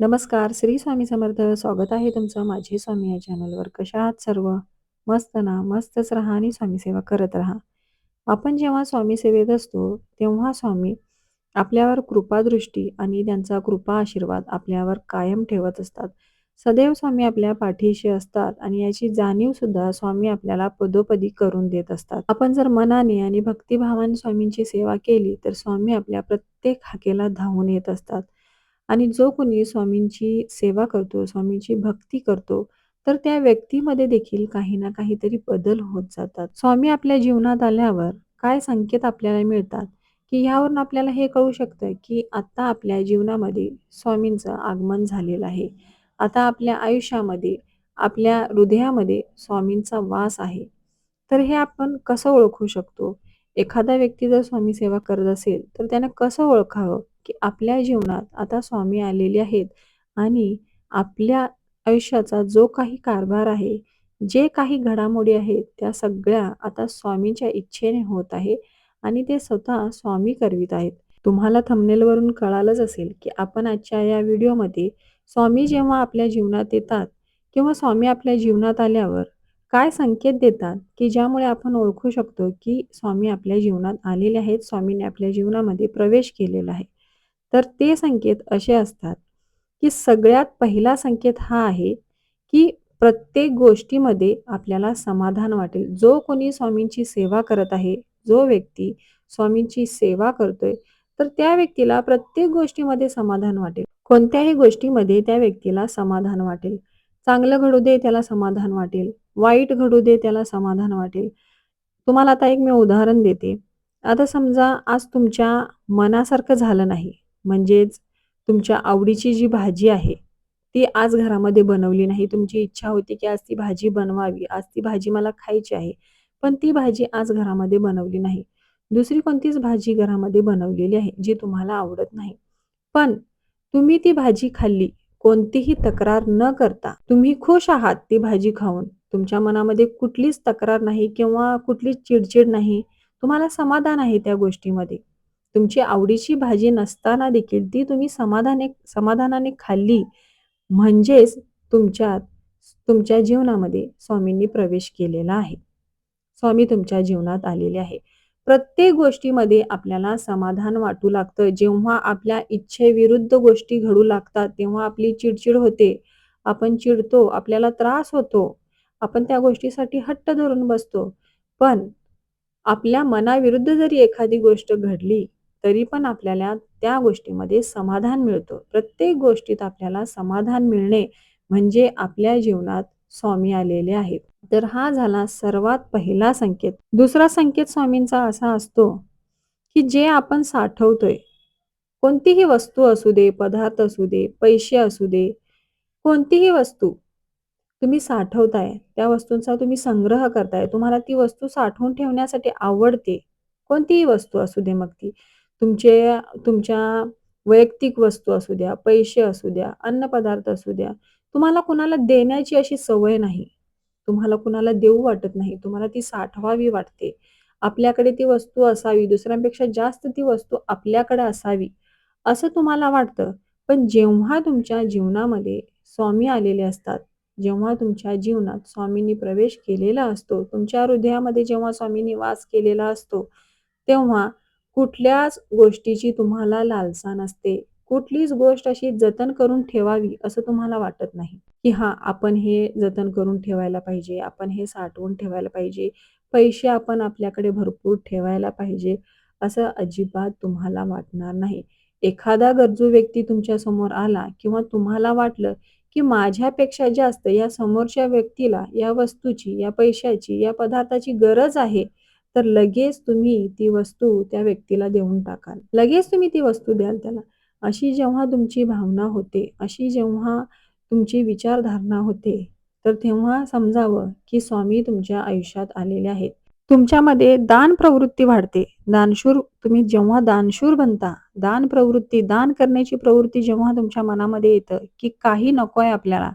नमस्कार श्री स्वामी समर्थ. स्वागत आहे तुमचं माझे स्वामी या चॅनलवर. कशा आहात सर्व? मस्त ना? मस्तच राहा आणि स्वामी सेवा करत राहा. आपण जेव्हा स्वामी सेवेत असतो तेव्हा स्वामी आपल्यावर कृपादृष्टी आणि त्यांचा कृपा आशीर्वाद आपल्यावर कायम ठेवत असतात. सदैव स्वामी आपल्या पाठीशी असतात आणि याची जाणीव सुद्धा स्वामी आपल्याला पदोपदी करून देत असतात. आपण जर मनाने आणि भक्तिभावाने स्वामींची सेवा केली तर स्वामी आपल्या प्रत्येक हाकेला धावून येत असतात. आणि जो कोणी स्वामींची सेवा करतो, स्वामींची भक्ती करतो, तर त्या व्यक्तीमध्ये देखील काही ना काहीतरी बदल होत जातात. स्वामी आपल्या जीवनात आल्यावर काय संकेत आपल्याला मिळतात, की ह्यावरून आपल्याला हे कळू शकतं, की आता आपल्या जीवनामध्ये स्वामींचं आगमन झालेलं आहे. आता आपल्या आयुष्यामध्ये, आपल्या हृदयामध्ये स्वामींचा वास आहे. तर हे आपण कसं ओळखू शकतो? एखादा व्यक्ती जर स्वामी सेवा करत असेल, तर त्यानं कसं ओळखावं? की आपल्या जीवनात आता स्वामी आलेले आहेत आणि आपल्या आयुष्याचा जो काही कारभार आहे, जे काही घडामोडी आहेत, त्या सगळ्या आता स्वामींच्या इच्छेने होत आहे आणि ते स्वतः स्वामी करवीत आहेत. तुम्हाला थंबनेलवरून कळालंच असेल, की आपण आजच्या या व्हिडिओमध्ये स्वामी जेव्हा आपल्या जीवनात येतात किंवा स्वामी आपल्या जीवनात आल्यावर काय संकेत देतात, की ज्यामुळे आपण ओळखू शकतो, की स्वामी आपल्या जीवनात आलेले आहेत, स्वामीने आपल्या जीवनामध्ये प्रवेश केलेला आहे. तर ते संकेत असे असतात, की सगळ्यात पहिला संकेत हा आहे, की प्रत्येक गोष्टीमध्ये आपल्याला समाधान वाटेल. जो कोणी स्वामींची सेवा करत आहे, जो व्यक्ती स्वामींची सेवा करतोय, तर त्या व्यक्तीला प्रत्येक गोष्टीमध्ये समाधान वाटेल. कोणत्याही गोष्टीमध्ये त्या व्यक्तीला समाधान वाटेल. चांगलं घडू दे त्याला समाधान वाटेल, वाईट घडू दे त्याला समाधान वाटेल. तुम्हाला आता एक मी उदाहरण देते. आता समजा आज तुमच्या मनासारखं झालं नाही. म्हणजेच तुमच्या आवडीची जी भाजी आहे, ती आज घरामध्ये बनवली नाही. तुमची इच्छा होती, की आज ती भाजी बनवावी, आज ती भाजी मला खायची आहे. पण ती भाजी आज घरामध्ये बनवली नाही. दुसरी कोणतीच भाजी घरामध्ये बनवलेली आहे, जी तुम्हाला आवडत नाही. पण तुम्ही ती भाजी खाल्ली, कोणतीही तक्रार न करता. तुम्ही खुश आहात ती भाजी खाऊन. तुमच्या मनामध्ये कुठलीच तक्रार नाही किंवा कुठलीच चिडचिड नाही. तुम्हाला समाधान आहे त्या गोष्टीमध्ये. तुमची आवडीची भाजी नसताना देखील ती तुम्ही समाधाने समाधानाने खाल्ली म्हणजेच तुमच्यात तुमच्या जीवनामध्ये स्वामींनी प्रवेश केलेला आहे. स्वामी तुमच्या जीवनात आलेले आहे. प्रत्येक गोष्टीमध्ये आपल्याला समाधान वाटू लागतं. जेव्हा आपल्या इच्छेविरुद्ध गोष्टी घडू लागतात, तेव्हा आपली चिडचिड होते. आपण चिडतो, आपल्याला त्रास होतो. आपण त्या गोष्टीसाठी हट्ट धरून बसतो. पण आपल्या मनाविरुद्ध जरी एखादी गोष्ट घडली, तरी पण आपल्याला त्या गोष्टीमध्ये समाधान मिळतं. प्रत्येक गोष्टीत आपल्याला समाधान मिळणे म्हणजे आपल्या जीवनात स्वामी आलेले आहेत. तर हा झाला सर्वात पहिला संकेत. दुसरा संकेत स्वामींचा असा असतो, की जे आपण साठवतोय, कोणतीही वस्तू असू दे, पदार्थ असू दे, पैसे असू दे, कोणतीही वस्तू तुम्ही साठवताय, त्या वस्तूंचा तुम्ही संग्रह करताय, तुम्हाला ती वस्तू साठवून ठेवण्यासाठी आवडते. कोणतीही वस्तू असू दे मग ती. तुमचे तुमच्या वैयक्तिक वस्तू असू द्या, पैसे असू द्या, अन्नपदार्थ असू द्या. तुम्हाला कुणाला देण्याची अशी सवय नाही. तुम्हाला कुणाला देऊ वाटत नाही. तुम्हाला ती साठवावी वाटते. आपल्याकडे ती वस्तू असावी, दुसऱ्यांपेक्षा जास्त ती वस्तू आपल्याकडे असावी, असं तुम्हाला वाटतं. पण जेव्हा तुमच्या जीवनामध्ये स्वामी आलेले असतात, जेव्हा तुमच्या जीवनात स्वामींनी प्रवेश केलेला असतो, तुमच्या हृदयामध्ये जेव्हा स्वामींनी वास केलेला असतो, तेव्हा कुठल्याच गोष्टीची तुम्हाला लालसा नसते. कुठलीच गोष्ट अशी जतन करून ठेवावी असं तुम्हाला वाटत नाही, की हा आपण हे जतन करून ठेवायला पाहिजे, आपण हे साठवून ठेवायला पाहिजे, पैसे आपण आपल्याकडे भरपूर ठेवायला पाहिजे, असं अजिबात तुम्हाला वाटणार नाही. एखादा गरजू व्यक्ती तुमच्यासमोर आला किंवा तुम्हाला वाटलं, की माझ्यापेक्षा जास्त या समोरच्या व्यक्तीला या वस्तूची, या पैशाची, या पदार्थाची गरज आहे, तर लगेच तुम्ही ती वस्तू त्या व्यक्तीला देऊन टाकाल. लगेच तुम्ही ती वस्तू द्याल त्याला. अशी जेव्हा तुमची भावना होते, अशी जेव्हा तुमची विचारधारणा होते, तर तेव्हा समजावं की स्वामी तुमच्या आयुष्यात आलेले आहेत. तुमच्यामध्ये दान प्रवृत्ती वाढते. दानशूर तुम्ही जेव्हा दानशूर बनता, दान प्रवृत्ती, दान करण्याची प्रवृत्ती जेव्हा तुमच्या मनामध्ये येतं, की काही नको आहे आपल्याला.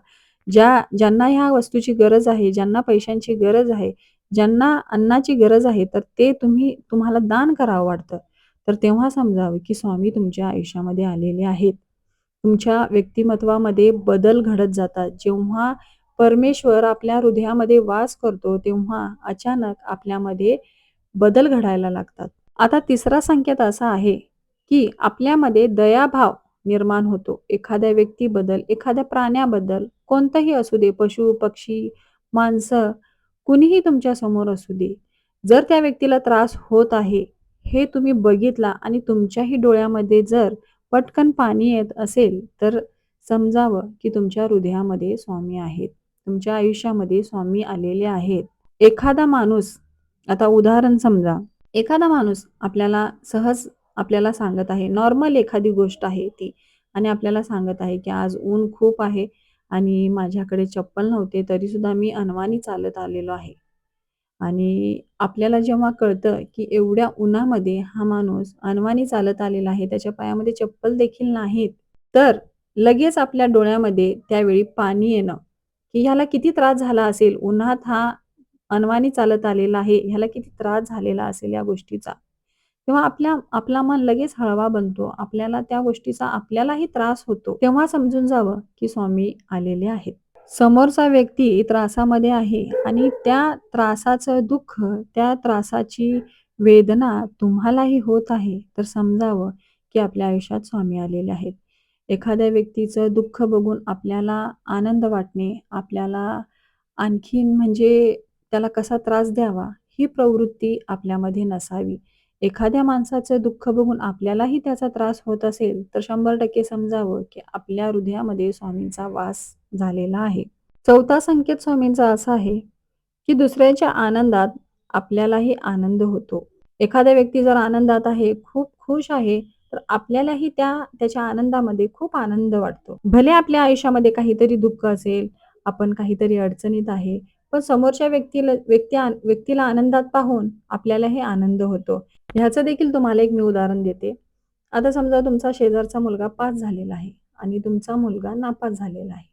ज्या ज्यांना ह्या वस्तूची गरज आहे, ज्यांना पैशांची गरज आहे, ज्यांना अन्नाची गरज आहे, तर ते तुम्ही तुम्हाला दान करावं वाटतं. तर तेव्हा समजावं, की स्वामी तुमच्या आयुष्यामध्ये आलेले आहेत. तुमच्या व्यक्तिमत्वामध्ये बदल घडत जातात जेव्हा परमेश्वर आपल्या हृदयामध्ये वास करतो तेव्हा अचानक आपल्यामध्ये बदल घडायला लागतात आता तिसरा संकेत असा आहे की आपल्यामध्ये दयाभाव निर्माण होतो एखाद्या व्यक्तीबद्दल एखाद्या प्राण्याबद्दल कोणतंही असू दे पशु पक्षी माणसं कुणीही तुमच्यासमोर असू दे. जर त्या व्यक्तीला त्रास होत आहे हे तुम्ही बघितला आणि तुमच्याही डोळ्यामध्ये जर पटकन पाणी येत असेल तर समजावं की तुमच्या हृदयामध्ये स्वामी आहेत. तुमच्या आयुष्यामध्ये स्वामी आलेले आहेत. एखादा माणूस आता उदाहरण समजा. एखादा माणूस आपल्याला सहज आपल्याला सांगत आहे नॉर्मल एखादी गोष्ट आहे ती. आणि आपल्याला सांगत आहे की आज ऊन खूप आहे आणि माझ्याकडे चप्पल नव्हते तरी सुद्धा मी अनवाणी चालत आलेलो आहे. आणि आपल्याला जेव्हा कळतं की एवढ्या उन्हामध्ये हा माणूस अनवाणी चालत आलेला आहे त्याच्या पायामध्ये चप्पल देखील नाहीत तर लगेच आपल्या डोळ्यामध्ये त्यावेळी पाणी येणं की ह्याला किती त्रास झाला असेल? उन्हात हा अनवाणी चालत आलेला आहे ह्याला किती त्रास झालेला असेल या गोष्टीचा? तेव्हा आपल्या आपला मन लगेच हळवा बनतो. आपल्याला त्या गोष्टीचा आपल्यालाही त्रास होतो. तेव्हा समजून जावं की स्वामी आलेले आहेत. समोरचा व्यक्ती त्रासामध्ये आहे आणि त्या त्रासाचं दुःख त्या त्रासाची वेदना तुम्हालाही होत आहे तर समजावं की आपल्या आयुष्यात स्वामी आलेले आहेत. एखाद्या व्यक्तीचं दुःख बघून आपल्याला आनंद वाटणे आपल्याला आणखीन म्हणजे त्याला कसा त्रास द्यावा ही प्रवृत्ती आपल्यामध्ये नसावी. एखाद्या माणसाचं दुःख बघून आपल्यालाही त्याचा त्रास होत असेल तर शंभर टक्के समजावं की आपल्या हृदयामध्ये स्वामींचा वास झालेला आहे. चौथा संकेत स्वामींचा असा आहे की दुसऱ्याच्या आनंदात आपल्यालाही आनंद होतो. एखाद्या व्यक्ती जर आनंदात आहे खूप खुश आहे तर आपल्यालाही त्या त्याच्या आनंदामध्ये खूप आनंद वाटतो. भले आपल्या आयुष्यामध्ये काहीतरी दुःख असेल आपण काहीतरी अडचणीत आहे पण समोरच्या व्यक्तीला व्यक्ती व्यक्तीला आनंदात पाहून आपल्यालाही आनंद होतो. ह्याचं देखील तुम्हाला एक मी उदाहरण देते. आता समजा तुमचा शेजारचा मुलगा पास झालेला आहे आणि तुमचा मुलगा नापास झालेला आहे.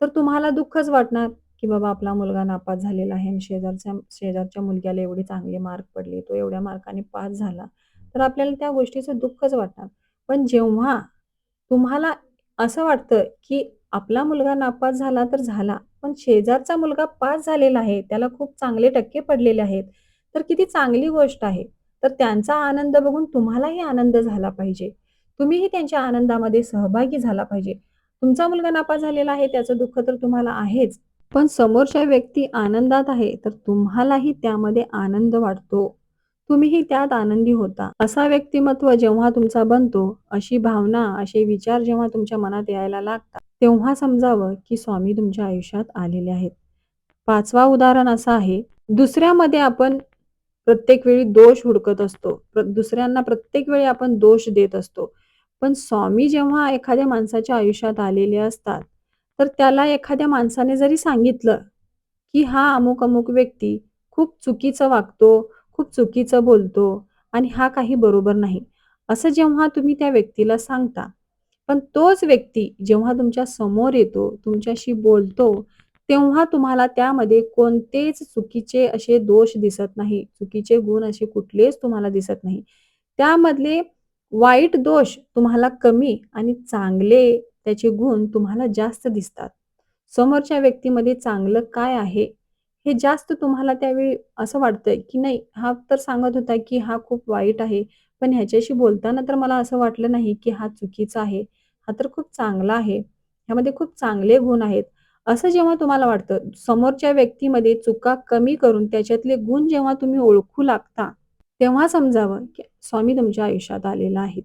तर तुम्हाला दुःखच वाटणार की बाबा आपला मुलगा नापास झालेला आहे आणि शेजारच्या शेजारच्या मुलग्याला एवढे चांगले मार्क पडले तो एवढ्या मार्काने पास झाला. तर आपल्याला त्या गोष्टीचं दुःखच वाटणार. पण जेव्हा तुम्हाला असं वाटतं की आपला मुलगा नापास झाला तर झाला पण शेजारचा मुलगा पास झालेला आहे त्याला खूप चांगले टक्के पडलेले आहेत तर किती चांगली गोष्ट आहे. तर त्यांचा आनंद बघून तुम्हालाही आनंद झाला पाहिजे. तुम्हीही त्यांच्या आनंदामध्ये सहभागी झाला पाहिजे. तुमचा मुलगा नापास झालेला आहे त्याचं दुःख तर तुम्हाला आहेच. पण समोरच्या व्यक्ती आनंदात आहे तर तुम्हालाही त्यामध्ये आनंद वाटतो. तुम्हीही त्यात आनंदी होता. असा व्यक्तिमत्व जेव्हा तुमचा बनतो अशी भावना असे विचार जेव्हा तुमच्या मनात यायला लागतात तेव्हा समजावं की स्वामी तुमच्या आयुष्यात आलेले आहेत. पाचवा उदाहरण असं आहे दुसऱ्यामध्ये आपण प्रत्येक वेळी दोष हुडकत असतो. दुसऱ्यांना प्रत्येक वेळी आपण दोष देत असतो. पण स्वामी जेव्हा एखाद्या माणसाच्या आयुष्यात आलेले असतात तर त्याला एखाद्या माणसाने जरी सांगितलं की हा अमुक अमुक व्यक्ती खूप चुकीचं वागतो खूप चुकीचं बोलतो आणि हा काही बरोबर नाही असं जेव्हा तुम्ही त्या व्यक्तीला सांगता पण तोच व्यक्ती जेव्हा तुमच्यासमोर येतो तुमच्याशी बोलतो तेव्हा तुम्हाला त्यामध्ये कोणतेच चुकीचे असे दोष दिसत नाही. चुकीचे गुण असे कुठलेच तुम्हाला दिसत नाही. त्यामधले वाईट दोष तुम्हाला कमी आणि चांगले त्याचे गुण तुम्हाला जास्त दिसतात. समोरच्या व्यक्तीमध्ये चांगलं काय आहे? हे जास्त तुम्हाला त्यावेळी असं वाटतंय की नाही हा तर सांगत होता की हा खूप वाईट आहे. पण ह्याच्याशी बोलताना तर मला असं वाटलं नाही की हा चुकीचा आहे. हा तर खूप चांगला आहे. ह्यामध्ये खूप चांगले गुण आहेत. असं जेव्हा तुम्हाला वाटतं समोरच्या व्यक्तीमध्ये चुका कमी करून त्याच्यातले गुण जेव्हा तुम्ही ओळखू लागता तेव्हा समजावं की स्वामी तुमच्या आयुष्यात आलेला आहे.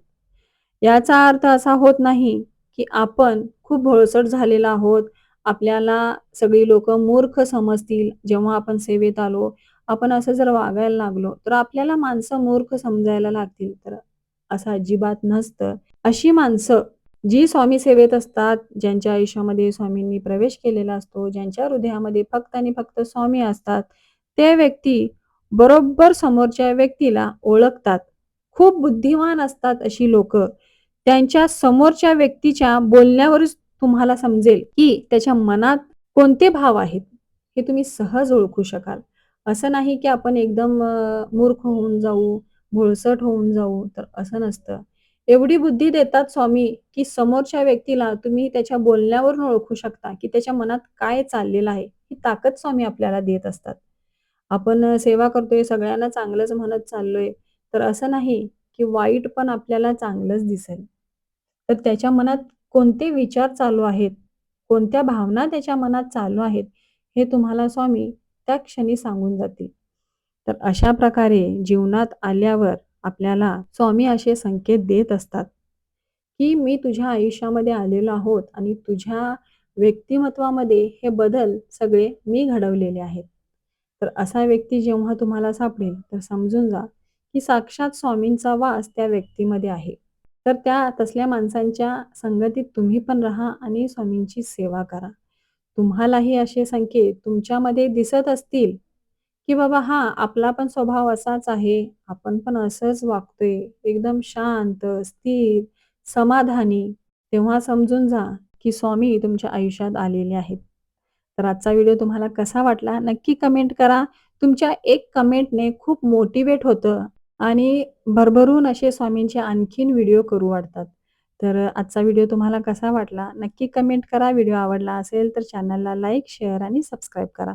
याचा अर्थ असा होत नाही की आपण खूप भोळसट झालेला आहोत आपल्याला सगळी लोक मूर्ख समजतील जेव्हा आपण सेवेत आलो आपण असं जर वागायला लागलो तर आपल्याला माणसं मूर्ख समजायला लागतील. तर असं अजिबात नसतं. अशी माणसं जी स्वामी सेवेत असतात ज्यांच्या आयुष्यामध्ये स्वामींनी प्रवेश केलेला असतो ज्यांच्या हृदयामध्ये फक्त आणि फक्त स्वामी असतात ते व्यक्ती बरोबर समोरच्या व्यक्तीला ओळखतात. खूप बुद्धिमान असतात अशी लोक. त्यांच्या समोरच्या व्यक्तीच्या बोलण्यावरच तुम्हाला समजेल की त्याच्या मनात कोणते भाव आहेत हे तुम्ही सहज ओळखू शकाल. असं नाही की आपण एकदम मूर्ख होऊन जाऊ भोळसट होऊन जाऊ तर असं नसतं. एवढी बुद्धी देतात स्वामी, की समोरच्या व्यक्तीला तुम्ही त्याच्या बोलण्यावरून ओळखू शकता, की त्याच्या मनात काय चाललेलं आहे. ही ताकद स्वामी आपल्याला देत असतात. आपण सेवा करतोय, सगळ्यांना चांगलंच म्हणत चाललोय, तर असं नाही, की वाईट पण आपल्याला चांगलंच दिसेल. तर त्याच्या मनात कोणते विचार चालू आहेत, कोणत्या भावना त्याच्या मनात चालू आहेत, हे तुम्हाला स्वामी त्या क्षणी सांगून जातील. तर अशा प्रकारे जीवनात आल्यावर आपल्याला स्वामी असे संकेत देत असतात, की मी तुझ्या आयुष्यामध्ये आलेलो आहोत आणि तुझ्या व्यक्तिमत्वामध्ये हे बदल सगळे मी घडवलेले आहेत. तर असा व्यक्ती जेव्हा तुम्हाला सापडेल, तर समजून जा, की साक्षात स्वामींचा वास त्या व्यक्तीमध्ये आहे. तर त्या तसल्या माणसांच्या संगतीत तुम्ही पण राहा आणि स्वामींची सेवा करा. तुम्हालाही असे संकेत तुमच्यामध्ये दिसत असतील, की बाबा हा आपला पण स्वभाव असाच आहे, आपण पण असंच वागतोय, एकदम शांत, स्थिर, समाधानी, तेव्हा समजून जा, की स्वामी तुमच्या आयुष्यात आलेले आहेत. तर आजचा व्हिडिओ तुम्हाला कसा वाटला नक्की कमेंट करा. तुमच्या एक कमेंटने खूप मोटिवेट होतं आणि भरभरून असे स्वामींचे आणखीन व्हिडिओ करू वाटतात. तर आजचा व्हिडिओ तुम्हाला कसा वाटला नक्की कमेंट करा. व्हिडिओ आवडला असेल तर चॅनलला लाईक, शेअर आणि सबस्क्राईब करा.